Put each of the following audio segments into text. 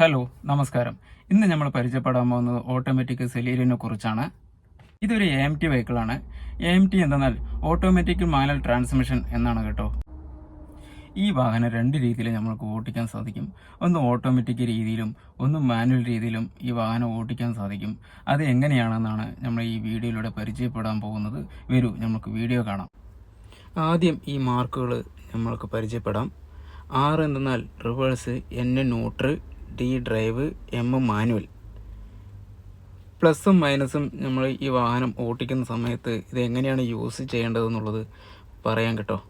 Hello നമസ്കാരം. ഇന്ന് നമ്മൾ പരിചയപ്പെടാൻ പോകുന്നത് ഓട്ടോമാറ്റിക് സെലീരിനെ കുറിച്ചാണ്. ഇതൊരു എ എം ടി വെഹിക്കിളാണ് എ എം ടി എന്തെന്നാൽ ഓട്ടോമാറ്റിക് മാനുവൽ ട്രാൻസ്മിഷൻ എന്നാണ് കേട്ടോ. ഈ വാഹനം രണ്ട് രീതിയിൽ നമ്മൾക്ക് ഓട്ടിക്കാൻ സാധിക്കും. ഒന്ന് ഓട്ടോമാറ്റിക് രീതിയിലും ഒന്ന് മാനുവൽ രീതിയിലും ഈ വാഹനം ഓട്ടിക്കാൻ സാധിക്കും. അത് എങ്ങനെയാണെന്നാണ് നമ്മൾ ഈ വീഡിയോയിലൂടെ പരിചയപ്പെടാൻ പോകുന്നത്. വരൂ നമുക്ക് വീഡിയോ കാണാം. ആദ്യം ഈ മാർക്കുകൾ നമ്മൾക്ക് പരിചയപ്പെടാം. ആറ് എന്തെന്നാൽ reverse N neutral D drive M manual പ്ലസും മൈനസും നമ്മൾ ഈ വാഹനം ഓടിക്കുന്ന സമയത്ത് ഇത് എങ്ങനെയാണ് യൂസ് ചെയ്യേണ്ടതെന്നുള്ളത് പറയാം കേട്ടോ.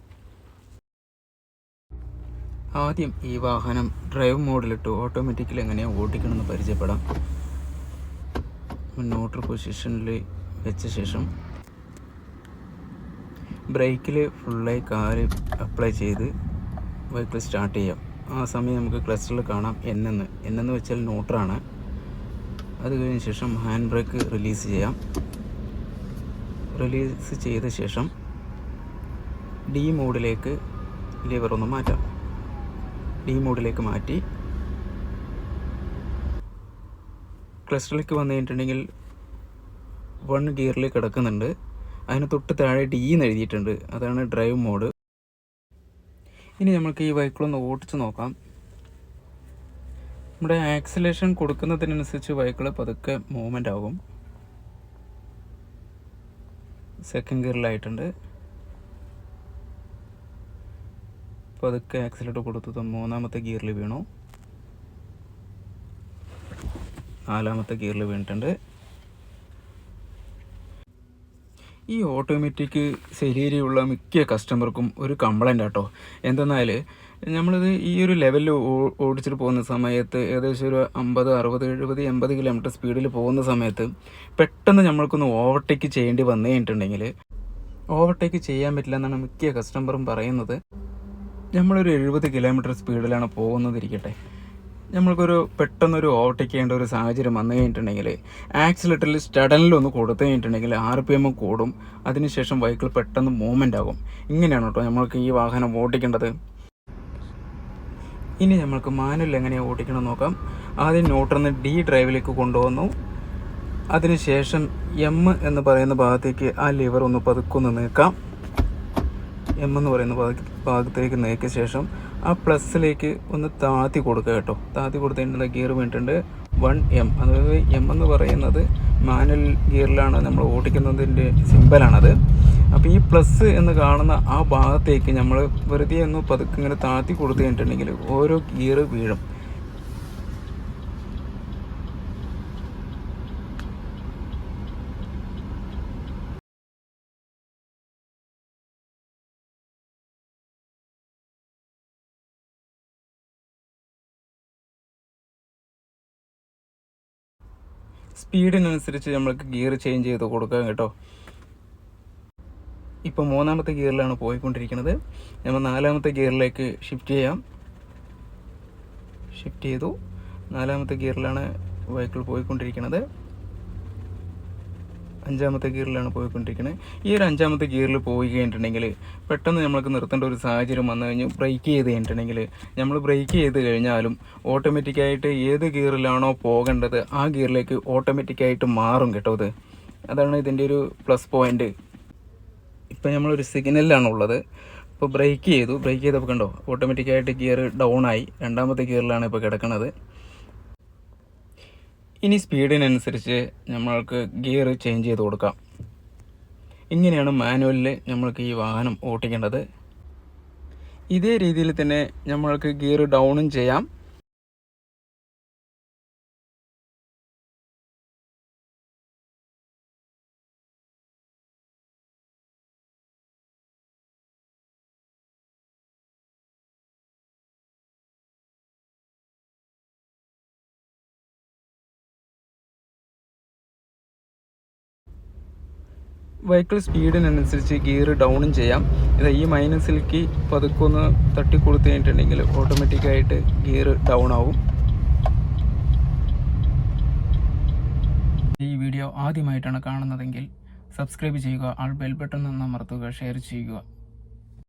ആദ്യം ഈ വാഹനം ഡ്രൈവ് മോഡിലിട്ട് ഓട്ടോമാറ്റിക്കലി എങ്ങനെയാണ് ഓടിക്കണമെന്ന് പരിചയപ്പെടാം. മുന്നോട്ട് പൊസിഷനിൽ വെച്ച ശേഷം ബ്രേക്കിൽ ഫുള്ളായി കാൽ അപ്ലൈ ചെയ്ത് ബൈക്കിൽ സ്റ്റാർട്ട് ചെയ്യാം. ആ സമയം നമുക്ക് ക്ലസ്റ്ററിൽ കാണാം എന്നെന്ന്. എന്നെന്ന് വെച്ചാൽ ന്യൂട്രാണ് അത് കഴിഞ്ഞ ശേഷം ഹാൻഡ് ബ്രേക്ക് റിലീസ് ചെയ്യാം. റിലീസ് ചെയ്ത ശേഷം ഡി മോഡിലേക്ക് ലിവർ ഒന്ന് മാറ്റാം. ഡി മോഡിലേക്ക് മാറ്റി ക്ലസ്റ്ററിലേക്ക് വന്നു കഴിഞ്ഞിട്ടുണ്ടെങ്കിൽ വൺ ഗിയറിൽ കിടക്കുന്നുണ്ട്. അതിന് തൊട്ട് താഴെ ഡി എന്ന് എഴുതിയിട്ടുണ്ട്. അതാണ് ഡ്രൈവ് മോഡ്. ഇനി നമുക്ക് ഈ ബൈക്കിളൊന്ന് ഓടിച്ചു നോക്കാം. നമ്മുടെ ആക്സിലേഷൻ കൊടുക്കുന്നതിനനുസരിച്ച് വൈക്കിൾ പതുക്കെ മൂവ്മെന്റ് ആകും. സെക്കൻഡ് ഗിയറിലായിട്ടുണ്ട് പതുക്കെ ആക്സിലേറ്റർ കൊടുത്തത് മൂന്നാമത്തെ ഗിയറിൽ വീണു. നാലാമത്തെ ഗിയറിൽ വീണിട്ടുണ്ട്. ഈ ഓട്ടോമാറ്റിക് ശരീരമുള്ള മിക്ക കസ്റ്റമർക്കും ഒരു കംപ്ലൈന്റ് ആട്ടോ. എന്തെന്നാൽ നമ്മളിത് ഈ ഒരു ലെവലിൽ ഓടിച്ചിട്ട് പോകുന്ന സമയത്ത് ഏകദേശം ഒരു അമ്പത് അറുപത് എഴുപത് എൺപത് കിലോമീറ്റർ സ്പീഡിൽ പോകുന്ന സമയത്ത് പെട്ടെന്ന് നമ്മൾക്കൊന്ന് ഓവർടേക്ക് ചെയ്യേണ്ടി വന്നു കഴിഞ്ഞിട്ടുണ്ടെങ്കിൽ ഓവർടേക്ക് ചെയ്യാൻ പറ്റില്ല എന്നാണ് മിക്ക കസ്റ്റമറും പറയുന്നത്. നമ്മളൊരു എഴുപത് കിലോമീറ്റർ സ്പീഡിലാണ് പോകുന്നതിരിക്കട്ടെ നമ്മൾക്കൊരു പെട്ടെന്നൊരു ഓവർടേക്ക് ചെയ്യേണ്ട ഒരു സാഹചര്യം വന്നു കഴിഞ്ഞിട്ടുണ്ടെങ്കിൽ ആക്സിലേറ്ററിൽ സ്റ്റഡനിൽ ഒന്ന് കൊടുത്തു കഴിഞ്ഞിട്ടുണ്ടെങ്കിൽ ആർ പി എം കൂടും. അതിനുശേഷം വെഹിക്കിൾ പെട്ടെന്ന് മൂവ്മെന്റ് ആകും. ഇങ്ങനെയാണ് കേട്ടോ നമ്മൾക്ക് ഈ വാഹനം ഓടിക്കേണ്ടത്. ഇനി നമ്മൾക്ക് മാനുവൽ എങ്ങനെയാണ് ഓടിക്കണം നോക്കാം. ആദ്യം ന്യൂട്രന്ന് ഡി ഡ്രൈവിലേക്ക് കൊണ്ടുവന്നു. അതിനുശേഷം എം എന്ന് പറയുന്ന ഭാഗത്തേക്ക് ആ ലിവർ ഒന്ന് പതുക്കൊന്ന് നീക്കാം. എം എന്ന് പറയുന്ന ഭാഗത്തേക്ക് നീക്കിയ ശേഷം ആ പ്ലസ്സിലേക്ക് ഒന്ന് താത്തി കൊടുക്കുക കേട്ടോ. താത്തി കൊടുത്തതിന്റെ ഗിയർ വേണ്ടിയിട്ടുണ്ട് വൺ എം. അതായത് എം എന്ന് പറയുന്നത് മാനുവൽ ഗിയറിലാണ് നമ്മൾ ഓടിക്കുന്നതിന്റെ സിമ്പലാണത്. അപ്പോൾ ഈ പ്ലസ് എന്ന് കാണുന്ന ആ ഭാഗത്തേക്ക് നമ്മൾ വെറുതെ ഒന്ന് പതുക്കെ ഇങ്ങനെ താത്തി കൊടുത്തു കഴിഞ്ഞിട്ടുണ്ടെങ്കിൽ ഓരോ ഗിയർ വീഴും. സ്പീഡിനനുസരിച്ച് നമ്മൾക്ക് ഗിയർ ചേഞ്ച് ചെയ്ത് കൊടുക്കാം കേട്ടോ. ഇപ്പോൾ മൂന്നാമത്തെ ഗിയറിലാണ് പോയിക്കൊണ്ടിരിക്കുന്നത്. നമ്മൾ നാലാമത്തെ ഗിയറിലേക്ക് ഷിഫ്റ്റ് ചെയ്യാം. ഷിഫ്റ്റ് ചെയ്തു. നാലാമത്തെ ഗിയറിലാണ് വെഹിക്കിൾ പോയിക്കൊണ്ടിരിക്കുന്നത്. അഞ്ചാമത്തെ ഗിയറിലാണ് പോയിക്കൊണ്ടിരിക്കുന്നത് ഈ ഒരു അഞ്ചാമത്തെ ഗിയറിൽ പോയി കഴിഞ്ഞിട്ടുണ്ടെങ്കിൽ പെട്ടെന്ന് നമ്മൾക്ക് നിർത്തേണ്ട ഒരു സാഹചര്യം വന്നു കഴിഞ്ഞ് ബ്രേക്ക് ചെയ്ത് കഴിഞ്ഞിട്ടുണ്ടെങ്കിൽ. നമ്മൾ ബ്രേക്ക് ചെയ്ത് കഴിഞ്ഞാലും ഓട്ടോമാറ്റിക്കായിട്ട് ഏത് ഗിയറിലാണോ പോകേണ്ടത് ആ ഗിയറിലേക്ക് ഓട്ടോമാറ്റിക്കായിട്ട് മാറും കേട്ടോ അത്. അതാണ് ഇതിന്റെ ഒരു പ്ലസ് പോയിന്റ് ഇപ്പം നമ്മളൊരു സിഗ്നലിലാണ് ഉള്ളത് ഇപ്പോൾ ബ്രേക്ക് ചെയ്തു. ബ്രേക്ക് ചെയ്തപ്പോൾ കണ്ടോ ഓട്ടോമാറ്റിക്കായിട്ട് ഗിയർ ഡൗൺ ആയി. രണ്ടാമത്തെ ഗിയറിലാണ് ഇപ്പോൾ കിടക്കുന്നത് ഇനി സ്പീഡിനനുസരിച്ച് നമ്മൾക്ക് ഗിയർ ചേഞ്ച് ചെയ്ത് കൊടുക്കാം. ഇങ്ങനെയാണ് മാനുവലിൽ നമ്മൾക്ക് ഈ വാഹനം ഓട്ടിക്കേണ്ടത്. ഇതേ രീതിയിൽ തന്നെ നമ്മൾക്ക് ഗിയർ ഡൗണും ചെയ്യാം. വെഹിക്കിൾ സ്പീഡിനനുസരിച്ച് ഗിയർ ഡൗണും ചെയ്യാം. ഇത് ഈ മൈനസിലേക്ക് പതുക്കൊന്ന് തട്ടി കൊടുത്തു കഴിഞ്ഞിട്ടുണ്ടെങ്കിൽ ഓട്ടോമാറ്റിക്കായിട്ട് ഗിയർ ഡൗൺ ആവും. ഈ വീഡിയോ ആദ്യമായിട്ടാണ് കാണുന്നതെങ്കിൽ സബ്സ്ക്രൈബ് ചെയ്യുക ആൾ ബെൽ ബട്ടൺ അമർത്തുക ഷെയർ ചെയ്യുക.